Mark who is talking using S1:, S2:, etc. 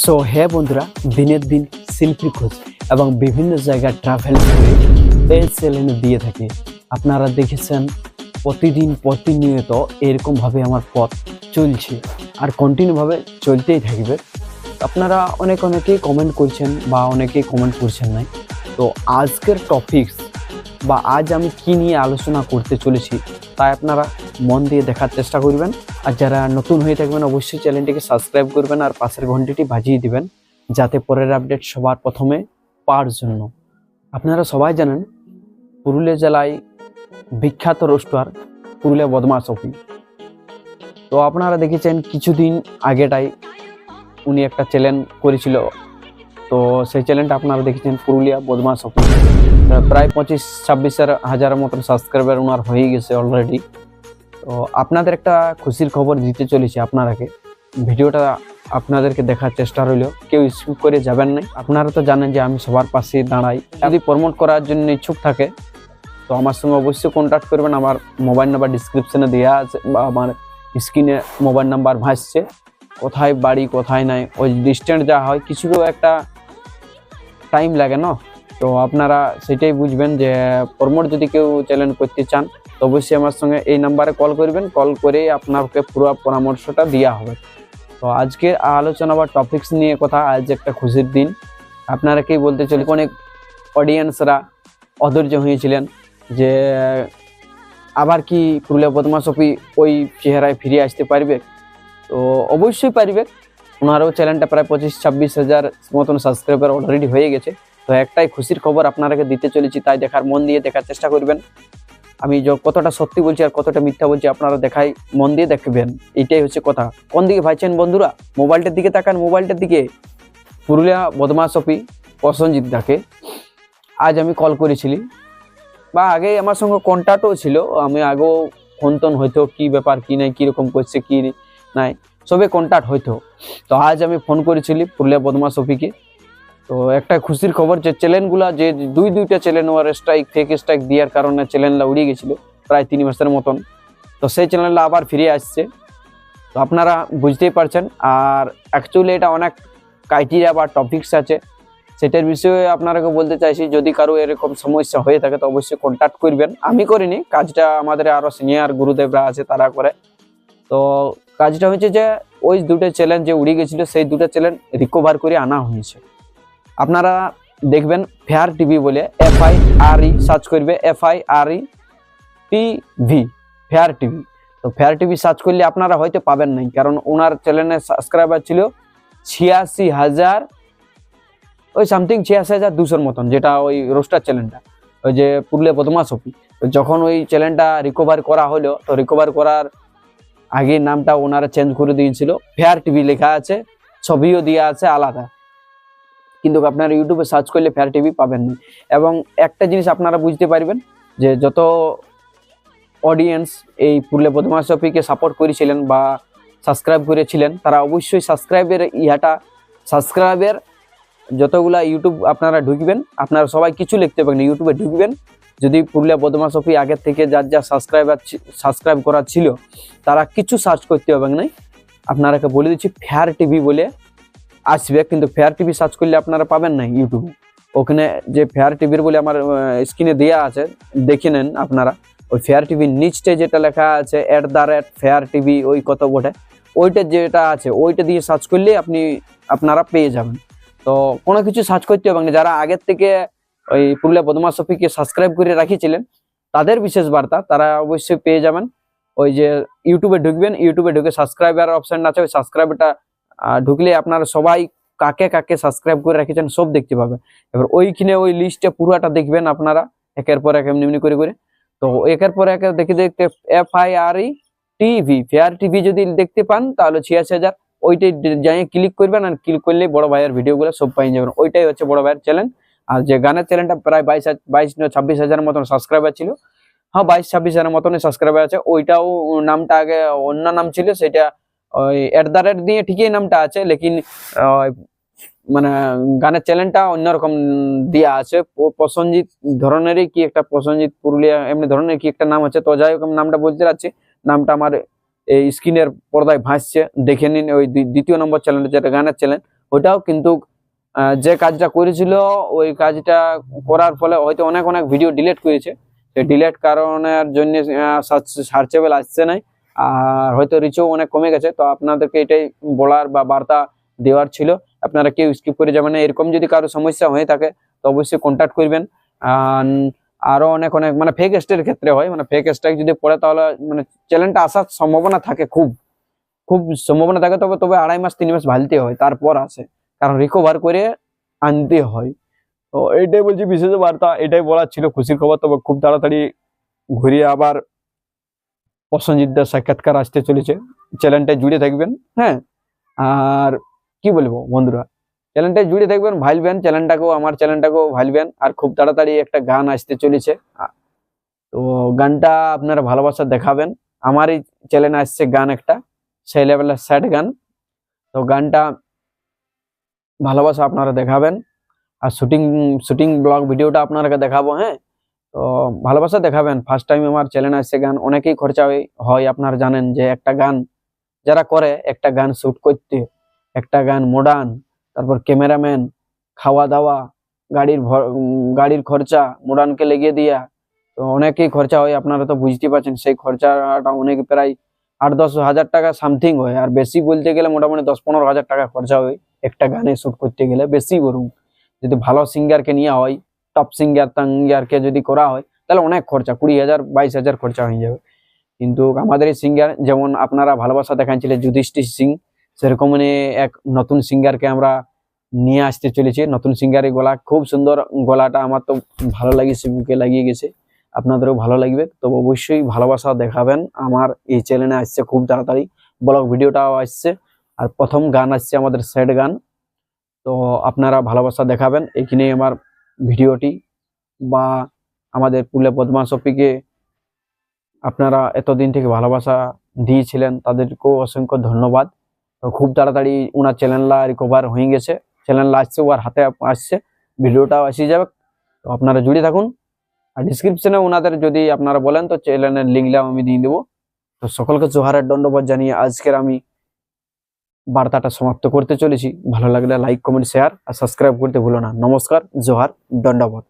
S1: So হ্যাঁ বন্ধুরা, দিনের দিন শিল্পী খোঁজ এবং বিভিন্ন জায়গায় ট্রাভেল করে এই দিয়ে থাকে। আপনারা দেখেছেন, প্রতিদিন প্রতিনিয়ত এরকমভাবে আমার পথ চলছে আর কন্টিনিউভাবে চলতেই থাকবে। আপনারা অনেক অনেকেই কমেন্ট করছেন বা অনেকেই কমেন্ট করছেন নাই। তো আজকের টপিকস বা আজ আমি কি নিয়ে আলোচনা করতে চলেছি, তাই আপনারা মন দিয়ে দেখার চেষ্টা করবেন। আর যারা নতুন হয়ে থাকবেন, অবশ্যই চ্যানেলটিকে সাবস্ক্রাইব করবেন আর পাশের ঘন্টিটি বাজিয়ে দিবেন, যাতে পরের আপডেট সবার প্রথমে পাওয়ার জন্য। আপনারা সবাই জানেন, পুরুলিয়া জেলায় বিখ্যাত রোস্টার পুরুলিয়া বদমাস অফি। তো আপনারা দেখেছেন, কিছুদিন আগেটাই উনি একটা চ্যানেল করেছিল। তো সেই চ্যানেলটা আপনারা দেখেছেন, পুরুলিয়া বদমাস অফি। প্রায় পঁচিশ ছাব্বিশের হাজারের মতন সাবস্ক্রাইবার ওনার হয়ে গেছে অলরেডি তো আপনাদের একটা খুশির খবর দিতে চলেছি আপনারাকে। ভিডিওটা আপনাদেরকে দেখার চেষ্টা রইল। কেউ স্কিপ করে যাবেন না আপনারা তো জানেন যে আমি সবার পাশে দাঁড়াই। যদি প্রমোট করার জন্য ইচ্ছুক থাকে, তো আমার সঙ্গে অবশ্যই কন্ট্যাক্ট করবেন। আমার মোবাইল নাম্বার ডিসক্রিপশনে দেওয়া আছে বা আমার স্ক্রিনে মোবাইল নাম্বার ভাসছে। কোথায় বাড়ি, কোথায় নাই, ওই ডিস্টেন্স যা হয় কিছু একটা টাইম লাগে না। তো আপনারা সেটাই বুঝবেন যে প্রমোট যদি কেউ চ্যালেঞ্জ করতে চান অবশ্যই আমার সঙ্গে এই নাম্বারে কল করবেন। কল করে আপনাকে পুরো পরামর্শটা দেওয়া হবে। তো আজকে আলোচনা বা টপিক্স নিয়ে কথা, আজ একটা খুশির দিন। আপনারা কি বলতে চলি অনেক অডিয়েন্সরা অধৈর্য হয়েছিলেন যে, আবার কি পুরুলিয়া বদমাসপি ওই চেহারায় ফিরে আসতে পারবে? তো অবশ্যই পারবে। ওনারও চ্যানেলটা প্রায় পঁচিশ, ছাব্বিশ হাজার মতন সাবস্ক্রাইবার অলরেডি হয়ে গেছে। তো একটাই খুশির খবর আপনারাকে দিতে চলেছি, তাই দেখার মন দিয়ে দেখার চেষ্টা করবেন। আমি কতটা সত্যি বলছি আর কতটা মিথ্যা বলছি আপনারা দেখাই, মন দিয়ে দেখবেন। এইটাই হচ্ছে কথা। কোন দিকে ভাইছেন বন্ধুরা? মোবাইলটার দিকে তাকান, মোবাইলটার দিকে। পুরুলিয়া বদমাস অপি প্রসঞ্জিৎ দাকে। আজ আমি কল করেছিলি। বা আগে আমার সঙ্গে কন্ট্যাক্টও ছিল। আমি আগেও ফোন টোন হইতো, কি ব্যাপার, কি নাই কীরকম করছে, কি নাই। সবে কন্ট্যাক্ট হইতো। তো আজ আমি ফোন করেছিলি পুরুলিয়া বদমাস অফিকে। তো একটা খুশির খবর যে চ্যানেলগুলা যে দুই দুইটা চ্যানেল ওয়ার স্ট্রাইক ফেক স্ট্রাইক দেওয়ার কারণে চ্যানেলটা উড়িয়ে গেছিল প্রায় তিন মাসের মতন। তো সেই চ্যানেলটা আবার ফিরে আসছে। তো আপনারা বুঝতেই পারছেন, আর অ্যাকচুয়ালি এটা অনেক ক্রাইটেরিয়া বা টপিকস আছে। সেটার বিষয়ে আপনারাকে বলতে চাইছি, যদি কারও এরকম সমস্যা হয়ে থাকে তো অবশ্যই কন্ট্যাক্ট করবেন। আমি করিনি, কাজটা আমাদের আরও সিনিয়র গুরুদেবরা আছে, তারা করে। তো কাজটা হচ্ছে যে, ওই দুটো চ্যালেঞ্জ যে উড়ে গেছিল, সেই দুটো চ্যালেঞ্জ রিকভার করে আনা হয়েছে। আপনারা দেখবেন ফেয়ার টিভি বলে F I R E search করবে F I R E TV, fair TV. তো ফেয়ার টিভি সার্চ করলে আপনারা হয়তো পাবেন নাই, কারণ ওনার চ্যানেলে সাবস্ক্রাইবার ছিল ছিয়াশি হাজার, ওই সামথিং ছিয়াশি হাজার দুশোর মতন, যেটা ওই রোস্টার চ্যানেলটা, ওই যে পুরুলিয়া অফি তো যখন ওই চ্যানেলটা রিকভার করা হলো, তো রিকভার করার আগে নামটা ওনারা চেঞ্জ করে দিয়েছিল। ফেয়ার টিভি লেখা আছে, ছবিও দেওয়া আছে আলাদা। কিন্তু আপনারা ইউটিউবে সার্চ করলে ফেয়ার টিভি পাবেন। না এবং একটা জিনিস আপনারা বুঝতে পারবেন যে যত অডিয়েন্স এই পুরুলিয়া বদমাস অফিকে সাপোর্ট করেছিলেন বা সাবস্ক্রাইব করেছিলেন, তারা অবশ্যই সাবস্ক্রাইবের ইহাটা সাবস্ক্রাইবের যতগুলা ইউটিউব আপনারা ঢুকবেন, আপনারা সবাই কিছু লিখতে পারেন ইউটিউবে ঢুকবেন। যদি পুরুলিয়া বদমাস অফি আগের থেকে যার যা সাবস্ক্রাইবার সাবস্ক্রাইব করা ছিল, তারা কিছু সার্চ করতে হবে না আপনারাকে বলে দিচ্ছি ফেয়ার টিভি বলে আসবে, কিন্তু ফেয়ার টিভি সার্চ করলে আপনারা পাবেন না ইউটিউবে ওখানে যে ফেয়ার টিভির বলে আমার স্ক্রিনে দেওয়া আছে, দেখে নেন আপনারা। ওই ফেয়ার টিভির নিচটে যেটা লেখা আছে at the rate fair TV ওই কত বটে, ওইটা যেটা আছে, ওইটা দিয়ে সার্চ করলে আপনি, আপনারা পেয়ে যাবেন। তো কোনো কিছু সার্চ করতে হবে না। যারা আগের থেকে ওই পুরুলিয়া বদমাস অফিকে সাবস্ক্রাইব করে রাখিছিলেন, তাদের বিশেষ বার্তা, তারা অবশ্যই পেয়ে যাবেন। ওই যে ইউটিউবে ঢুকবেন ইউটিউবে ঢুকে সাবস্ক্রাইবার অপশন আছে, ওই সাবস্ক্রাইবারটা ঢুকলে আপনারা সবাই কাকে কাকে সাবস্ক্রাইব করে রেখেছেন সব দেখতে পাবেন এবার ওইখানে ওই লিস্টে পুরোটা দেখবেন আপনারা, একের পর এক এমনি এমনি করে করে। তো একের পর এক দেখে দেখতে F I R E TV fair TV যদি দেখতে পান, তাহলে ছিয়াশি হাজার। ওইটাই যাই ক্লিক করবেন আর ক্লিক করলে বড় ভাইয়ের ভিডিওগুলো সব পাই যাবেন। ওইটাই হচ্ছে বড় ভাইয়ের চ্যানেল আর যে গানের চ্যানেলটা প্রায় বাইশ বাইশ ছাব্বিশ হাজারের মতন সাবস্ক্রাইবার ছিল। হ্যাঁ বাইশ ছাব্বিশ হাজারের মতনই সাবস্ক্রাইবার আছে। ওইটাও নামটা আগে অন্য নাম ছিল, সেটা ওই এট দ্য রেট দিয়ে ঠিকই নামটা আছে, লেকিন মানে গানের চ্যানেলটা অন্যরকম দেওয়া আছে। প্রসঞ্জিৎ ধরনেরই কি একটা প্রসঞ্জিৎ পুরুলিয়া, এমনি ধরনের কি একটা নাম আছে? তো যাই হোক নামটা বলতে যাচ্ছি নামটা আমার এই স্ক্রিনের পর্দায় ভাসছে, দেখে নিন ওই দ্বি- দ্বিতীয় নম্বর চ্যানেল যেটা গানের চ্যানেল ওটাও কিন্তু যে কাজটা করেছিল, ওই কাজটা করার ফলে হয়তো অনেক অনেক ভিডিও ডিলেট করেছে। সেই ডিলিট কারণের জন্য সার্চেবল আসছে নাই। আর হয়তো রিচও অনেক কমে গেছে, তো আপনাদেরকে এটাই বলার বা বার্তা দেওয়ার ছিল। আপনারা কেউ স্কিপ করে যাবেন না, এরকম যদি কারও সমস্যা হয়ে থাকে, তো অবশ্যই কন্ট্যাক্ট করবেন। আর আরও অনেক অনেক মানে ফেক স্টের ক্ষেত্রে হয় মানে ফেক স্ট্রাইক যদি পড়ে তাহলে মানে চ্যালেঞ্জটা আসার সম্ভাবনা থাকে খুব। খুব সম্ভাবনা থাকে, তবে তবে আড়াই মাস, তিন মাস ভালতে হয়, তারপর আসে। কারণ রিকভার করে আনতে হয়। তো এইটাই বলছি বিশেষ বার্তা, এটাই বলার ছিল, খুশির খবর, তবে খুব তাড়াতাড়ি ঘুরিয়ে আবার প্রসঞ্জিতদার সাক্ষাৎকার আসতে চলেছে। চ্যানেলটা জুড়ে থাকবেন হ্যাঁ? আর কি বলব বন্ধুরা? চ্যানেলটা জুড়ে থাকবেন ভাইলবেন চ্যানেলটাকেও, আমার চ্যানেলটাকেও ভাইলবেন আর খুব তাড়াতাড়ি একটা গান আসতে চলেছে। তো গানটা আপনারা ভালোবাসা দেখাবেন। আমারই চ্যানেলে আসছে গান একটা, সেই লেভেলের স্যাড গান। তো গানটা ভালোবাসা আপনারা দেখাবেন। আর শুটিং শুটিং ব্লগ ভিডিওটা আপনাদেরকে দেখাবো হ্যাঁ? তো ভালোবাসা দেখাবেন। ফার্স্ট টাইম আমার চ্যানেল আসছে গান, অনেকেই খরচা হয়- আপনারা জানেন যে একটা গান যারা করে, একটা গান শ্যুট করতে, একটা গান মডার্ন তারপর ক্যামেরাম্যান খাওয়া দাওয়া গাড়ির গাড়ির খরচা মডার্নকে লেগে দিয়া, তো অনেকেই খরচা হয়, আপনারা তো বুঝতেই পারছেন, সেই খরচাটা অনেক প্রায় আট দশ হাজার টাকা সামথিং হয়। আর বেশি বলতে গেলে মোটামুটি দশ পনেরো হাজার টাকা খরচা হয়, একটা গানে শ্যুট করতে গেলে, বেশি বরং। যদি ভালো সিঙ্গারকে নেওয়া হয় টপ সিঙ্গার টাঙ্গারকে যদি করা হয়, তাহলে অনেক খরচা, কুড়ি হাজার, বাইশ হাজার খরচা হয়ে যাবে। কিন্তু আমাদের এই সিঙ্গার যেমন আপনারা ভালোবাসা দেখাচ্ছিলেন যুধিষ্ঠির সিং, সেরকম মানে এক নতুন সিঙ্গারকে আমরা নিয়ে আসতে চলেছি। নতুন সিঙ্গারের গলা, খুব সুন্দর গলাটা আমার তো ভালো লাগিয়েছে বুকে লাগিয়ে গেছে। আপনাদেরও ভালো লাগবে। তো অবশ্যই ভালোবাসা দেখাবেন। আমার এই চ্যানেলে আসছে খুব তাড়াতাড়ি। ব্লগ ভিডিওটাও আসছে। আর প্রথম গান আসছে আমাদের স্যাড গান। তো আপনারা ভালোবাসা দেখাবেন। এখানে আমার ভিডিওটি বা আমাদের পুলে পদ্মা শপিকে আপনারা এতদিন থেকে ভালোবাসা দিয়েছিলেন, তাদেরকেও অসংখ্য ধন্যবাদ। তো খুব তাড়াতাড়ি ওনার চ্যানেলটা রিকভার হয়ে গেছে। চ্যানেলটা আসছে ওর হাতে আসছে, ভিডিওটাও আসে যাবে। তো আপনারা জুড়ে থাকুন। আর ডিসক্রিপশনে ওনাদের যদি আপনারা বলেন, তো চ্যানেলের লিঙ্কটাও আমি দিয়ে দেবো। তো সকলকে জোহারের দণ্ডবোধ জানিয়ে আজকের আমি বার্তাটা সমাপ্ত করতে চলেছি। ভালো লাগলে লাইক কমেন্ট শেয়ার আর সাবস্ক্রাইব করতে ভুলো না। নমস্কার, জোহার, দণ্ডবোধ।